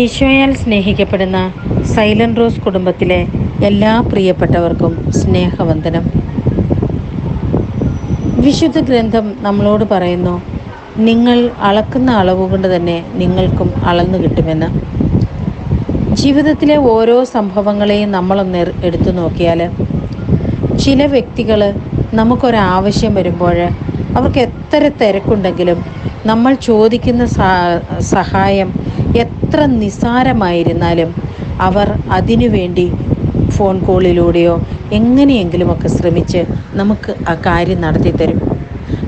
ഈശോയാൽ സ്നേഹിക്കപ്പെടുന്ന silent rose കുടുംബത്തിലെ എല്ലാ പ്രിയപ്പെട്ടവർക്കും സ്നേഹവന്ദനം. വിശുദ്ധ ഗ്രന്ഥം നമ്മളോട് പറയുന്നു നിങ്ങൾ അളക്കുന്ന അളവ് കൊണ്ട് തന്നെ നിങ്ങൾക്കും അളന്നു കിട്ടുമെന്ന്. ജീവിതത്തിലെ ഓരോ സംഭവങ്ങളെയും നമ്മളൊന്ന് എടുത്തു നോക്കിയാൽ ചില വ്യക്തികൾ നമുക്കൊരാവശ്യം വരുമ്പോൾ അവർക്ക് എത്ര തിരക്കുണ്ടെങ്കിലും നമ്മൾ ചോദിക്കുന്ന സഹായം എത്ര നിസാരമായിരുന്നാലും അവർ അതിനു വേണ്ടി ഫോൺ കോളിലൂടെയോ എങ്ങനെയെങ്കിലുമൊക്കെ ശ്രമിച്ച് നമുക്ക് ആ കാര്യം നടത്തി തരും.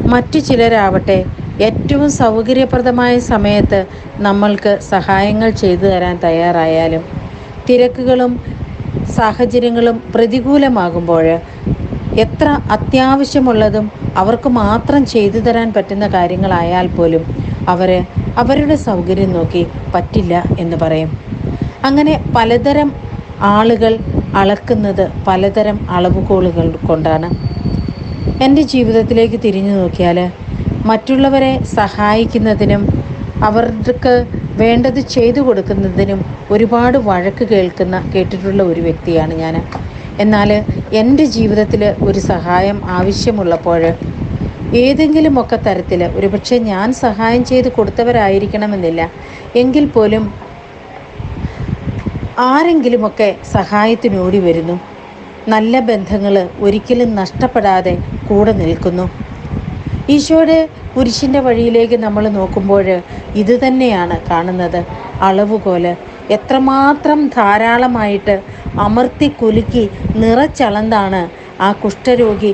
മറ്റു ചിലരാവട്ടെ ഏറ്റവും സൗകര്യപ്രദമായ സമയത്ത് നമ്മൾക്ക് സഹായങ്ങൾ ചെയ്തു തരാൻ തയ്യാറായാലും തിരക്കുകളും സാഹചര്യങ്ങളും പ്രതികൂലമാകുമ്പോൾ എത്ര അത്യാവശ്യമുള്ളതും അവർക്ക് മാത്രം ചെയ്തു തരാൻ പറ്റുന്ന കാര്യങ്ങളായാൽ പോലും അവർ അവരുടെ സൗകര്യം നോക്കി പറ്റില്ല എന്ന് പറയും. അങ്ങനെ പലതരം ആളുകൾ അളക്കുന്നത് പലതരം അളവുകോളുകൾ കൊണ്ടാണ്. എന്റെ ജീവിതത്തിലേക്ക് തിരിഞ്ഞു നോക്കിയാൽ മറ്റുള്ളവരെ സഹായിക്കുന്നതിനും അവർക്ക് വേണ്ടത് ചെയ്തു കൊടുക്കുന്നതിനും ഒരുപാട് വഴക്ക് കേൾക്കുന്ന കേട്ടിട്ടുള്ള ഒരു വ്യക്തിയാണ് ഞാൻ എന്നാൽ എന്റെ ജീവിതത്തിൽ ഒരു സഹായം ആവശ്യമുള്ളപ്പോൾ ഏതെങ്കിലുമൊക്കെ തരത്തിൽ ഒരുപക്ഷെ ഞാൻ സഹായം ചെയ്ത് കൊടുത്തവരായിരിക്കണമെന്നില്ല. എങ്കിൽ പോലും ആരെങ്കിലുമൊക്കെ സഹായത്തിനോടി വരുന്നു. നല്ല ബന്ധങ്ങൾ ഒരിക്കലും നഷ്ടപ്പെടാതെ കൂടെ നിൽക്കുന്നു. ഈശോയുടെ കുരിശിന്റെ വഴിയിലേക്ക് നമ്മൾ നോക്കുമ്പോൾ ഇത് തന്നെയാണ് കാണുന്നത്. അളവുകോൽ. എത്രമാത്രം ധാരാളമായിട്ട് അമർത്തി കുലുക്കി നിറച്ചളന്താണ് ആ കുഷ്ഠരോഗി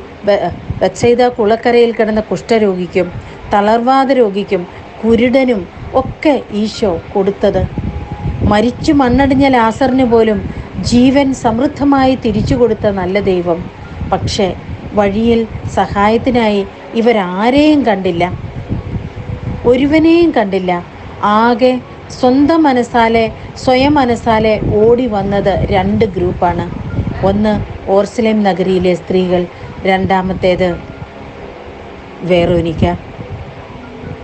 ബത്സൈദ കുളക്കരയിൽ കിടന്ന കുഷ്ഠരോഗിക്കും തളർവാദ രോഗിക്കും കുരുടനും ഒക്കെ ഈശോ കൊടുത്തത്. മരിച്ചു മണ്ണടിഞ്ഞ ലാസറിന് പോലും ജീവൻ സമൃദ്ധമായി തിരിച്ചു കൊടുത്ത നല്ല ദൈവം. പക്ഷേ വഴിയിൽ സഹായത്തിനായി ഇവരാരെയും കണ്ടില്ല. ഒരുവനെയും കണ്ടില്ല. ആകെ സ്വന്തം മനസ്സാലെ സ്വയം മനസ്സാലെ ഓടി വന്നത് രണ്ട് ഗ്രൂപ്പാണ്. ഒന്ന് ഓർസലേം നഗരിയിലെ സ്ത്രീകൾ രണ്ടാമത്തേത് വേറൊനിക്ക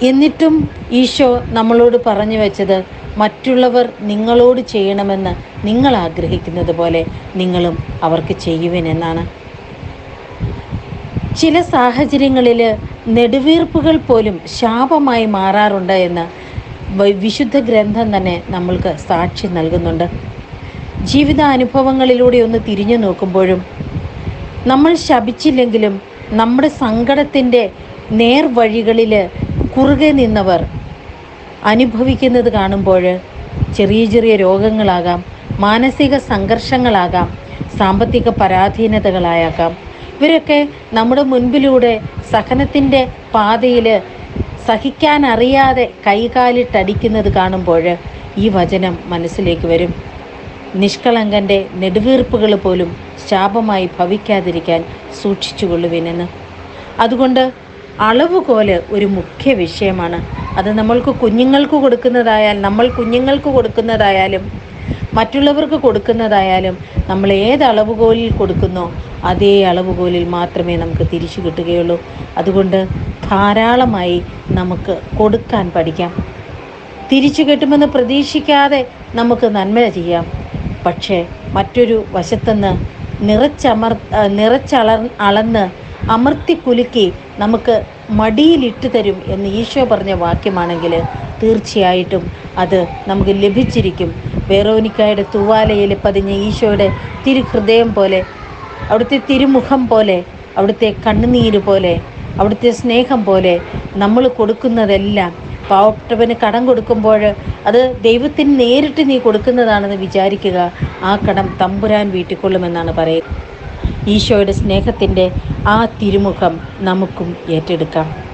എന്നിട്ടും ഈശോ നമ്മളോട് പറഞ്ഞു വെച്ചത് മറ്റുള്ളവർ നിങ്ങളോട് ചെയ്യണമെന്ന് നിങ്ങൾ ആഗ്രഹിക്കുന്നത് പോലെ നിങ്ങളും അവർക്ക് ചെയ്യുവിനെന്നാണ് ചില സാഹചര്യങ്ങളിൽ നെടുവീർപ്പുകൾ പോലും ശാപമായി മാറാറുണ്ട് എന്ന് വിശുദ്ധ ഗ്രന്ഥം തന്നെ നമ്മൾക്ക് സാക്ഷി നൽകുന്നുണ്ട്. ജീവിതാനുഭവങ്ങളിലൂടെ ഒന്ന് തിരിഞ്ഞു നോക്കുമ്പോഴും നമ്മൾ ശപിച്ചില്ലെങ്കിലും നമ്മുടെ സങ്കടത്തിന്റെ നേർവഴികളിൽ കുറുകെ നിന്നവർ അനുഭവിക്കുന്നത് കാണുമ്പോൾ ചെറിയ ചെറിയ രോഗങ്ങളാകാം മാനസിക സംഘർഷങ്ങളാകാം സാമ്പത്തിക പരാധീനതകളായേക്കാം ഇവരൊക്കെ നമ്മുടെ മുൻപിലൂടെ സഹനത്തിന്റെ പാതയിൽ സഹിക്കാൻ അറിയാതെ കൈകാലിട്ടടിക്കുന്നത് കാണുമ്പോൾ ഈ വചനം മനസ്സിലേക്ക് വരും. നിഷ്കളങ്കന്റെ നെടുവീർപ്പുകൾ പോലും ശാപമായി ഭവിക്കാതിരിക്കാൻ സൂക്ഷിച്ചുകൊള്ളുവിനെന്ന്. അതുകൊണ്ട് അളവുകോൽ ഒരു മുഖ്യ വിഷയമാണ്. അത് നമ്മൾക്ക് കുഞ്ഞുങ്ങൾക്ക് കൊടുക്കുന്നതായാൽ നമ്മൾ കുഞ്ഞുങ്ങൾക്ക് കൊടുക്കുന്നതായാലും മറ്റുള്ളവർക്ക് കൊടുക്കുന്നതായാലും നമ്മൾ ഏത് അളവുകോലിൽ കൊടുക്കുന്നോ അതേ അളവുകോലിൽ മാത്രമേ നമുക്ക് തിരിച്ചു കിട്ടുകയുള്ളൂ. അതുകൊണ്ട് ധാരാളമായി നമുക്ക് കൊടുക്കാൻ പഠിക്കാം. തിരിച്ചു കിട്ടുമെന്ന് പ്രതീക്ഷിക്കാതെ നമുക്ക് നന്മ ചെയ്യാം. പക്ഷേ മറ്റൊരു വശത്തുനിന്ന് നിറച്ചമർ നിറച്ചളർ അളന്ന് അമർത്തി കുലുക്കി നമുക്ക് മടിയിലിട്ട് തരും എന്ന് ഈശോ പറഞ്ഞ വാക്യമാണെങ്കിൽ തീർച്ചയായിട്ടും അത് നമുക്ക് ലഭിച്ചിരിക്കും. വേറോനിക്കായുടെ തൂവാലയിൽ പതിഞ്ഞ ഈശോയുടെ തിരുഹൃദയം പോലെ അവിടുത്തെ തിരുമുഖം പോലെ അവിടുത്തെ കണ്ണുനീര് പോലെ അവിടുത്തെ സ്നേഹം പോലെ നമ്മൾ കൊടുക്കുന്നതെല്ലാം പാവപ്പെട്ടവന് കടം കൊടുക്കുമ്പോൾ അത് ദൈവത്തിന് നേരിട്ട് നീ കൊടുക്കുന്നതാണെന്ന് വിചാരിക്കുക. ആ കടം തമ്പുരാൻ വീട്ടിക്കൊള്ളുമെന്നാണ് പറയുന്നത്. ഈശോയുടെ സ്നേഹത്തിന്റെ ആ തിരുമുഖം നമുക്കും ഏറ്റെടുക്കാം.